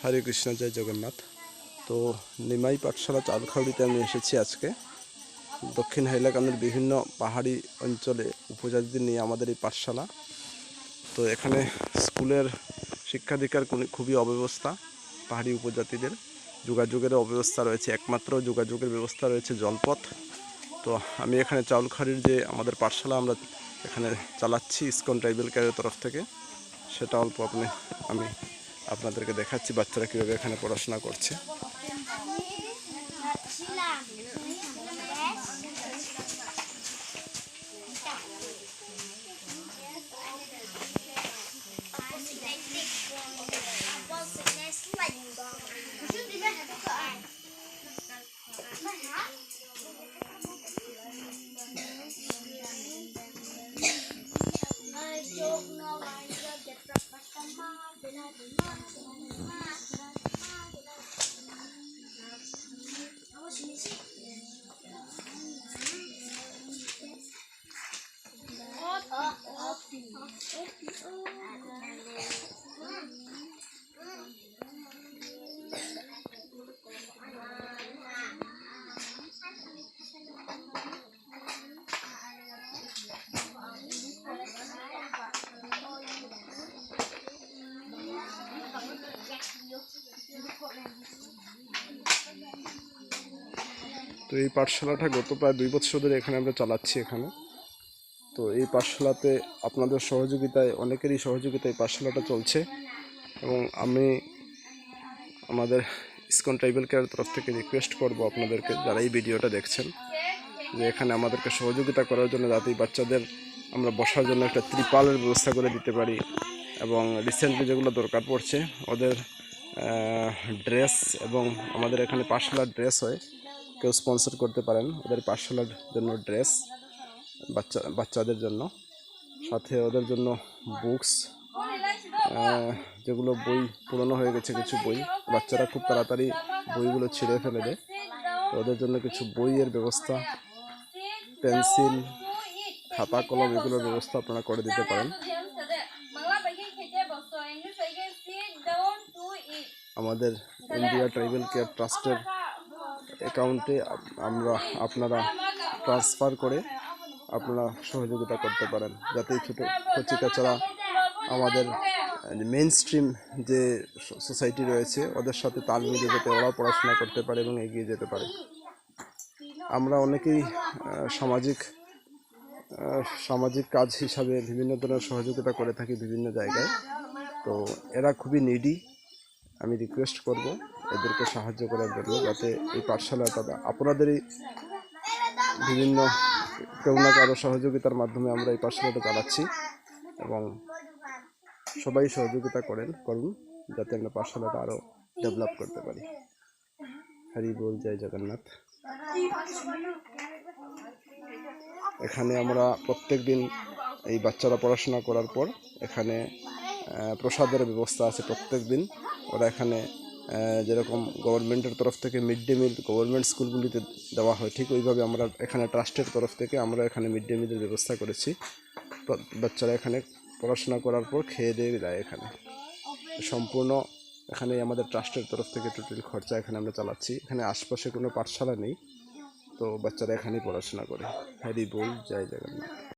হরে কৃষ্ণ, জয় জগন্নাথ। তো নিমাই পাঠশালা চালখাউড়িতে আমি এসেছি আজকে। দক্ষিণ হাইলাকান্দির বিভিন্ন পাহাড়ি অঞ্চলে উপজাতিদের নিয়ে আমাদের এই পাঠশালা। তো এখানে স্কুলের শিক্ষাধিকার খুবই অব্যবস্থা, পাহাড়ি উপজাতিদের। যোগাযোগের অব্যবস্থা রয়েছে, একমাত্র যোগাযোগের ব্যবস্থা রয়েছে জলপথ। তো আমি এখানে চাউলখাড়ির যে আমাদের পাঠশালা আমরা এখানে চালাচ্ছি, ইসকন ট্রাইবেল কেয়ারের তরফ থেকে। সেটা অল্প আপনি, আমি আপনাদেরকে দেখাচ্ছি বাচ্চারা কীভাবে এখানে পড়াশোনা করছে। তো এই পাঠশালাটা গত প্রায় দুই বছর ধরে এখানে আমরা চালাচ্ছি এখানে। তো এই পাঠশালাতে আপনাদের সহযোগিতায়, অনেকেরই সহযোগিতায় পাঠশালাটা চলছে এবং আমি আমাদের ইসকন ট্রাইবেল কেয়ার তরফ থেকে রিকোয়েস্ট করব আপনাদেরকে যারা এই ভিডিওটা দেখছেন যে এখানে আমাদেরকে সহযোগিতা করার জন্য যাতে বাচ্চাদের আমরা বসার জন্য একটা ত্রিপালের ব্যবস্থা করে দিতে পারি এবং রিসেন্টলি যেগুলো দরকার পড়ছে, ওদের ড্রেস এবং আমাদের এখানে পাঠশালার ড্রেস হয়। কেউ স্পন্সর করতে পারেন ওদের পাঠশালার জন্য ড্রেস, বাচ্চা, বাচ্চাদের জন্য। সাথে ওদের জন্য বুকস যেগুলো বই, পুরনো হয়ে গেছে কিছু বই। বাচ্চারা খুব তাড়াতাড়ি বইগুলো ছিঁড়ে ফেলে দেয়। ওদের জন্য কিছু বইয়ের ব্যবস্থা, পেন্সিল, খাতা, কলম, এগুলোর ব্যবস্থা আপনারা করে দিতে পারেন। আমাদের ইন্ডিয়া ট্রাইবেল কেয়ার ট্রাস্টের অ্যাকাউন্টে আমরা আপনারা ট্রান্সফার করে আপনারা সহযোগিতা করতে পারেন। যাতে ছোটো কচিকাচারা আমাদের মেন স্ট্রিম যে সোসাইটি রয়েছে, ওদের সাথে তাল মিলিয়ে যাতে ওরাও পড়াশোনা করতে পারে এবং এগিয়ে যেতে পারে। আমরা অনেকেই সামাজিক সামাজিক কাজ হিসাবে বিভিন্ন ধরনের সহযোগিতা করে থাকি বিভিন্ন জায়গায়। তো এরা খুবই নিডি আমি রিকোয়েস্ট করব এদেরকে সাহায্য করার জন্য যাতে এই পাঠশালাটা আপনাদেরই বিভিন্ন কেউ না কারও সহযোগিতার মাধ্যমে আমরা এই পাঠশালাটা চালাচ্ছি এবং সবাই সহযোগিতা করেন, করুন, যাতে আমরা পাঠশালাটা আরও ডেভেলপ করতে পারি। হরি বল, জয় জগন্নাথ। এখানে আমরা প্রত্যেক দিন এই বাচ্চারা পড়াশোনা করার পর এখানে প্রসাদের ব্যবস্থা আছে প্রত্যেক দিন। ওরা এখানে যেরকম গভর্নমেন্টের তরফ থেকে মিড ডে মিল, গভর্নমেন্ট স্কুলগুলিতে দেওয়া হয়, ঠিক ওইভাবে আমরা এখানে ট্রাস্টের তরফ থেকে আমরা এখানে মিড ডে মিলের ব্যবস্থা করেছি। বাচ্চারা এখানে পড়াশোনা করার পর খেয়ে দিয়ে যায় এখানে। সম্পূর্ণ এখানে আমাদের ট্রাস্টের তরফ থেকে টোটাল খরচা এখানে আমরা চালাচ্ছি। এখানে আশপাশে কোনো পাঠশালা নেই, তো বাচ্চারা এখানেই পড়াশোনা করে। হ্যারি বল, জয় জগন্নাথ।